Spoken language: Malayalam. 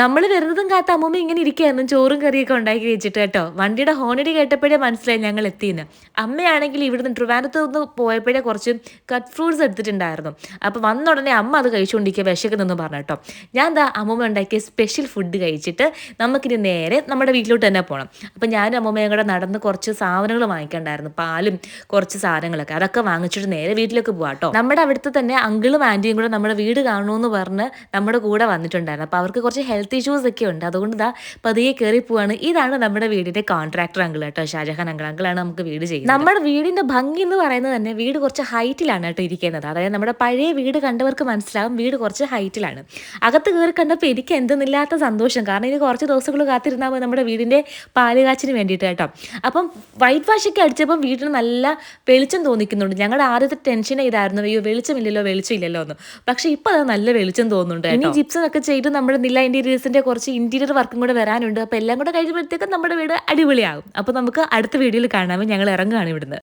നമ്മൾ വരുന്നതും കാത്ത അമ്മൂമ്മ ഇങ്ങനെ ഇരിക്കുകയായിരുന്നു. ചോറും കറിയൊക്കെ ഉണ്ടാക്കി വെച്ചിട്ട് കേട്ടോ. വണ്ടിയുടെ ഹോണടി കേട്ടപ്പോഴേ മനസ്സിലായി ഞങ്ങൾ എത്തിയെന്ന്. അമ്മയാണെങ്കിൽ ഇവിടുന്ന് ട്രിവാൻഡത്ത് നിന്ന് പോയപ്പോഴേ കുറച്ച് കട്ട് ഫ്രൂട്ട്സ് എടുത്തിട്ടുണ്ടായിരുന്നു. അപ്പോൾ വന്ന ഉടനെ അമ്മ അത് കഴിച്ചുകൊണ്ടിരിക്കുക വിശക്കുന്നെന്ന് പറഞ്ഞു കേട്ടോ. ഞാൻ എന്താ അമ്മൂമ്മ ഉണ്ടാക്കിയ സ്പെഷ്യൽ ഫുഡ് കഴിച്ചിട്ട് നമുക്കിനി നേരെ നമ്മുടെ വീട്ടിലോട്ട് തന്നെ പോകണം അപ്പം ഞാനും അമ്മൂമ്മയും കൂടെ നടന്ന് കുറച്ച് സാധനങ്ങൾ വാങ്ങിക്കണ്ടായിരുന്നു. പാലും കുറച്ച് സാധനങ്ങളൊക്കെ. അതൊക്കെ വാങ്ങിച്ചിട്ട് നേരെ വീട്ടിലേക്ക് പോകാം കേട്ടോ. നമ്മുടെ അവിടുത്തെ തന്നെ അങ്കിളും ആന്റിയും കൂടെ നമ്മുടെ വീട് കാണുമെന്ന് പറഞ്ഞ് നമ്മുടെ കൂടെ വന്നിട്ടുണ്ടായിരുന്നു. അപ്പോൾ അവർക്ക് കുറച്ച് ഹെൽത്ത് ഇഷ്യൂസ് ഒക്കെ ഉണ്ട് അതുകൊണ്ട് ഇതാ പതിയെ കയറി പോവാണ്. ഇതാണ് നമ്മുടെ വീടിന്റെ കോൺട്രാക്ടർ അങ്കിൾ കേട്ടോ. ഷാജഹാൻ അങ്കിൾ അങ്കിളാണ് നമുക്ക് വീട് ചെയ്യുന്നത്. നമ്മുടെ വീടിന്റെ ഭംഗി എന്ന് പറയുന്നത് തന്നെ വീട് കുറച്ച് ഹൈറ്റിലാണ് കേട്ടോ ഇരിക്കുന്നത്. അതായത് നമ്മുടെ പഴയ വീട് കണ്ടവർക്ക് മനസ്സിലാവും വീട് കുറച്ച് ഹൈറ്റിലാണ് അകത്ത് കയറി കണ്ടപ്പോൾ എനിക്ക് എന്തെന്നില്ലാത്ത സന്തോഷം. കാരണം ഇനി കുറച്ച് ദിവസങ്ങൾ കാത്തിരുന്നാൽ മതി നമ്മുടെ വീടിന്റെ പാലുകാച്ചിന് വേണ്ടിയിട്ട് കേട്ടോ. അപ്പം വൈറ്റ് വാഷ് ഒക്കെ അടിച്ചപ്പം വീട്ടിന് നല്ല വെളിച്ചം തോന്നിക്കുന്നുണ്ട്. ഞങ്ങളുടെ ആദ്യത്തെ ടെൻഷൻ ഇതായിരുന്നു. അയ്യോ വെളിച്ചമില്ലല്ലോ വെളിച്ചമില്ലല്ലോ എന്ന്. പക്ഷെ ഇപ്പൊ അത് നല്ല വെളിച്ചം തോന്നുന്നുണ്ട് ഇനി ജിപ്സൊക്കെ ചെയ്ത് നമ്മുടെ നില ഇന്റീരിയേഴ്സിന്റെ കുറച്ച് ഇന്റീരിയർ വർക്കും കൂടെ വരാനുണ്ട്. അപ്പോൾ എല്ലാം കൂടെ കഴിയുമ്പോഴത്തേക്കും നമ്മുടെ വീട് അടിപൊളിയാകും. അപ്പോൾ നമുക്ക് അടുത്ത വീഡിയോയിൽ കാണാമോ ഞങ്ങൾ ഇറങ്ങുകയാണ് ഇവിടുന്ന്.